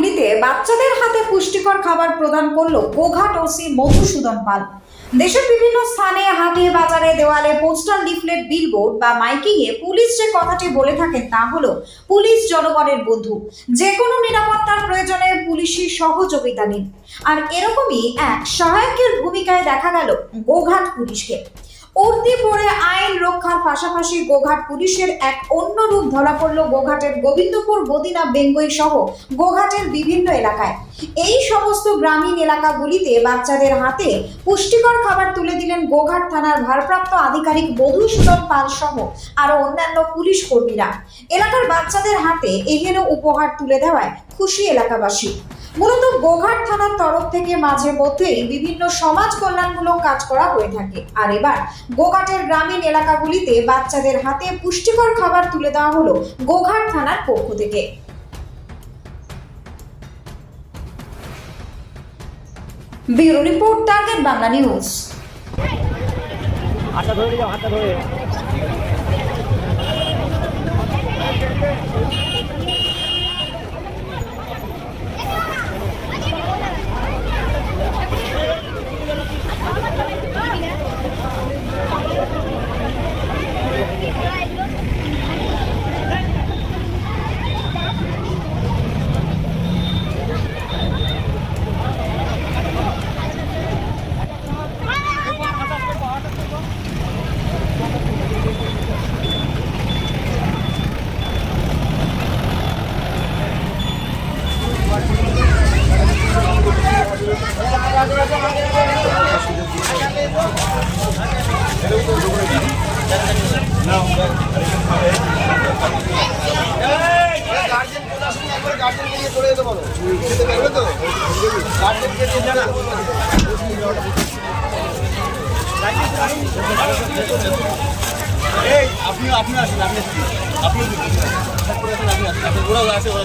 এলাকাগুলিতে বাচ্চাদের হাতে পুষ্টিকর খাবার প্রদান করল গোঘাট ওসি মধুসূদন পাল। দেশের বিভিন্ন স্থানে হাটে বাজারে দেওয়ালে পোস্টার লিফলেট, বিলবোর্ড বা মাইকিং এ পুলিশ যে কথাটি বলে থাকেন তা হলো পুলিশ জনগণের বন্ধু। যে কোনো নিরাপত্তার প্রয়োজনে পুলিশি সহযোগিতা নিন। আর এরকমই এক সহায়কের ভূমিকায় দেখা গেল গোঘাট পুলিশকে। উর্দি পড়ে আইন রক্ষার পাশাপাশি গোঘাট পুলিশের এক অন্য রূপ ধরা পড়ল গোঘাটের গোবিন্দপুর, বদিনা, বেঙ্গই সহ গোঘাটের বিভিন্ন এলাকায়। এই সমস্ত গ্রামীণ এলাকাগুলিতে বাচ্চাদের হাতে পুষ্টিকর খাবার তুলে দিলেন গোঘাট থানার ভারপ্রাপ্ত আধিকারিক মধুসূদন পাল সহ আরও অন্যান্য পুলিশ কর্মীরা। এলাকার বাচ্চাদের হাতে এহেন উপহার তুলে দেওয়ায় খুশি এলাকাবাসী। মূলত গোঘাট থানার তরফ থেকে মাঝে মধ্যেই বিভিন্ন সমাজ কল্যাণমূলক কাজ করা হয়ে থাকে। আর এবার গোঘাটের গ্রামীণ এলাকাগুলিতে বাচ্চাদের হাতে পুষ্টিকর খাবার তুলে দেওয়া হলো গোঘাট থানার পক্ষ থেকে। Bureau report, target Bangla news. ধরে যাও ধরে। এই আপনি আপনি আসুন আপনি আসুন। আপনি আপনি আসুন আপনি ওরাও আছে ওরা